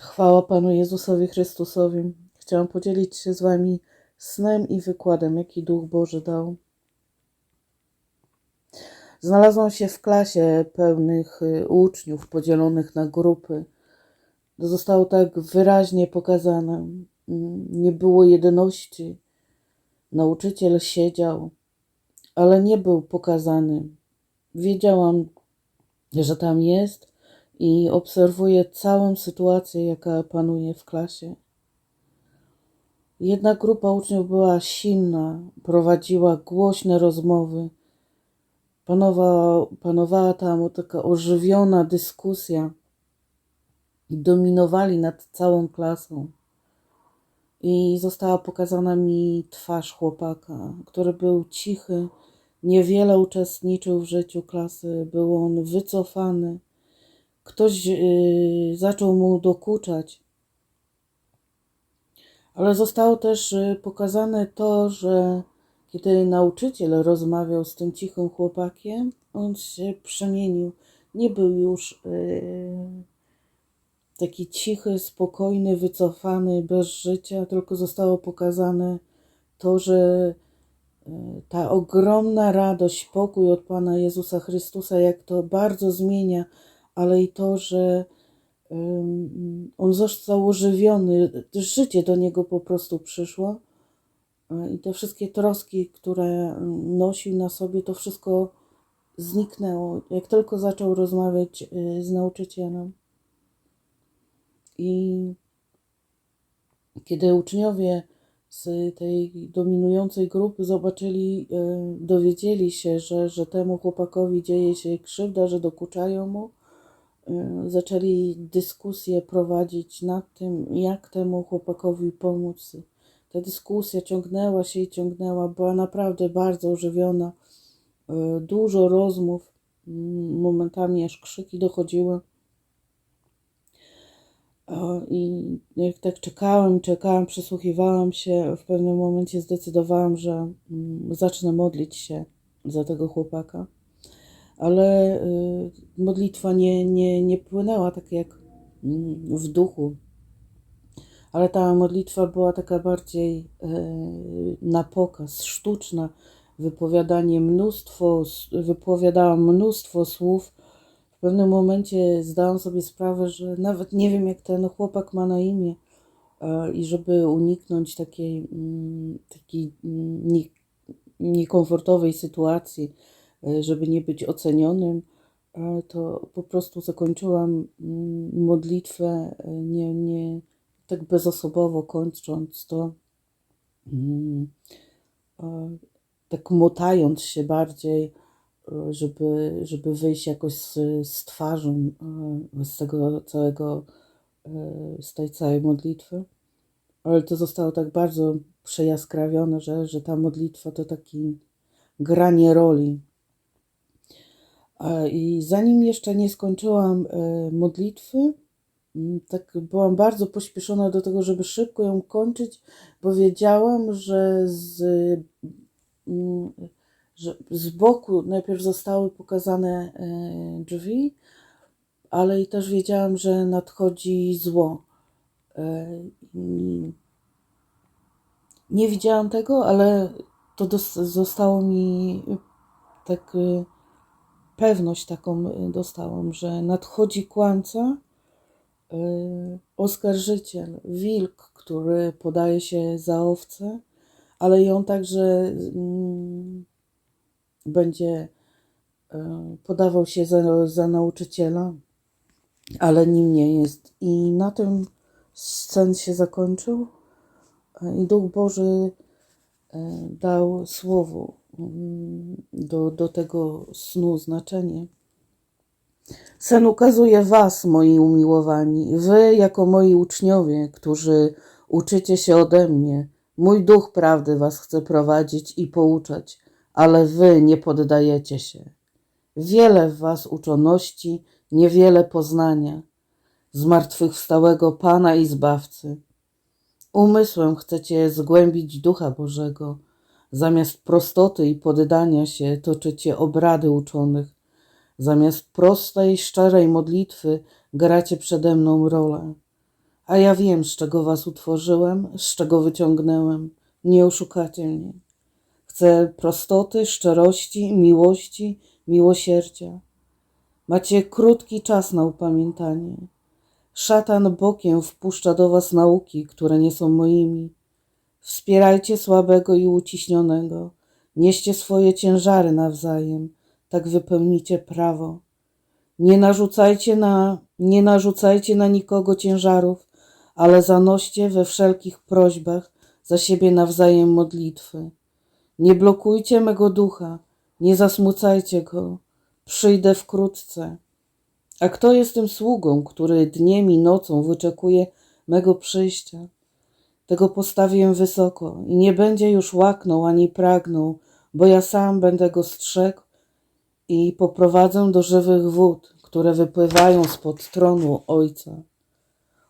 Chwała Panu Jezusowi Chrystusowi. Chciałam podzielić się z Wami snem i wykładem, jaki Duch Boży dał. Znalazłam się w klasie pełnych y, uczniów, podzielonych na grupy. To zostało tak wyraźnie pokazane. Mm, Nie było jedności. Nauczyciel siedział, ale nie był pokazany. Wiedziałam, że tam jest i obserwuję całą sytuację, jaka panuje w klasie. Jedna grupa uczniów była silna, prowadziła głośne rozmowy. Panowała, panowała tam taka ożywiona dyskusja dominowali nad całą klasą. I została pokazana mi twarz chłopaka, który był cichy, niewiele uczestniczył w życiu klasy, był on wycofany. Ktoś yy, zaczął mu dokuczać, ale zostało też y, pokazane to, że kiedy nauczyciel rozmawiał z tym cichym chłopakiem, on się przemienił. Nie był już y, taki cichy, spokojny, wycofany, bez życia, tylko zostało pokazane to, że y, ta ogromna radość, pokój od Pana Jezusa Chrystusa, jak to bardzo zmienia, ale i to, że on został ożywiony, życie do niego po prostu przyszło i te wszystkie troski, które nosił na sobie, to wszystko zniknęło, jak tylko zaczął rozmawiać y, z nauczycielem. I kiedy uczniowie z tej dominującej grupy zobaczyli, e, dowiedzieli się, że, że temu chłopakowi dzieje się krzywda, że dokuczają mu, e, zaczęli dyskusję prowadzić nad tym, jak temu chłopakowi pomóc. Ta dyskusja ciągnęła się i ciągnęła, była naprawdę bardzo ożywiona. E, Dużo rozmów, mm, momentami aż krzyki dochodziły. I jak tak czekałam, czekałam, przysłuchiwałam się, w pewnym momencie zdecydowałam, że mm, zacznę modlić się za tego chłopaka. Ale y, modlitwa nie, nie, nie płynęła tak jak mm, w duchu, ale ta modlitwa była taka bardziej y, na pokaz, sztuczna. Wypowiadanie mnóstwo, wypowiadałam mnóstwo słów, w pewnym momencie zdałam sobie sprawę, że nawet nie wiem, jak ten chłopak ma na imię. e, I żeby uniknąć takiej, mm, takiej mm, nie- niekomfortowej sytuacji, żeby nie być ocenionym, e, to po prostu zakończyłam mm, modlitwę, e, nie, nie tak bezosobowo kończąc to, mm, e, tak motając się bardziej e, żeby, żeby wyjść jakoś z, z twarzą e, z tego całego, e, z tej całej modlitwy. Ale to zostało tak bardzo przejaskrawione, że, że ta modlitwa to taki granie roli. E, I zanim jeszcze nie skończyłam e, modlitwy, mm, tak byłam bardzo pośpieszona do tego, żeby szybko ją kończyć, bo wiedziałam, że z, mm, że z boku najpierw zostały pokazane e, drzwi, ale i też wiedziałam, że nadchodzi zło. Nie widziałam tego, ale to zostało mi tak pewność taką y, dostałam, że nadchodzi kłamca, y, oskarżyciel, wilk, który podaje się za owcę, ale i on także mm, będzie y, podawał się za, za nauczyciela, ale nim nie jest. I na tym sen się zakończył i Duch Boży dał słowu mm, do, do tego snu znaczenie. Sen ukazuje Was, moi umiłowani, Wy jako moi uczniowie, którzy uczycie się ode mnie. Mój duch prawdy Was chce prowadzić i pouczać, ale Wy nie poddajecie się. Wiele w Was uczoności, niewiele poznania, zmartwychwstałego Pana i Zbawcy. Umysłem chcecie zgłębić Ducha Bożego, zamiast prostoty i poddania się toczycie obrady uczonych, zamiast prostej, szczerej modlitwy gracie przede mną rolę. A ja wiem, z czego was utworzyłem, z czego wyciągnęłem. Nie oszukacie mnie. Chcę prostoty, szczerości, miłości, miłosierdzia. Macie krótki czas na upamiętanie. Szatan bokiem wpuszcza do was nauki, które nie są moimi. Wspierajcie słabego i uciśnionego. Nieście swoje ciężary nawzajem, tak wypełnicie prawo. Nie narzucajcie na, nie narzucajcie na nikogo ciężarów, ale zanoście we wszelkich prośbach za siebie nawzajem modlitwy. Nie blokujcie mego ducha, nie zasmucajcie go. Przyjdę wkrótce. A kto jest tym sługą, który dniem i nocą wyczekuje mego przyjścia? Tego postawię wysoko i nie będzie już łaknął ani pragnął, bo ja sam będę go strzegł i poprowadzę do żywych wód, które wypływają spod tronu Ojca.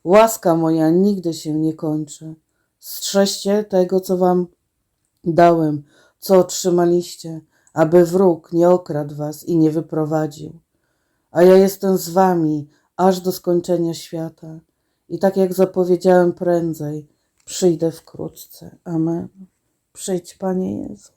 Łaska moja nigdy się nie kończy. Strzeżcie tego, co wam dałem, co otrzymaliście, aby wróg nie okradł was i nie wyprowadził. A ja jestem z wami aż do skończenia świata. I tak jak zapowiedziałem prędzej, przyjdę wkrótce. Amen. Przyjdź, Panie Jezu.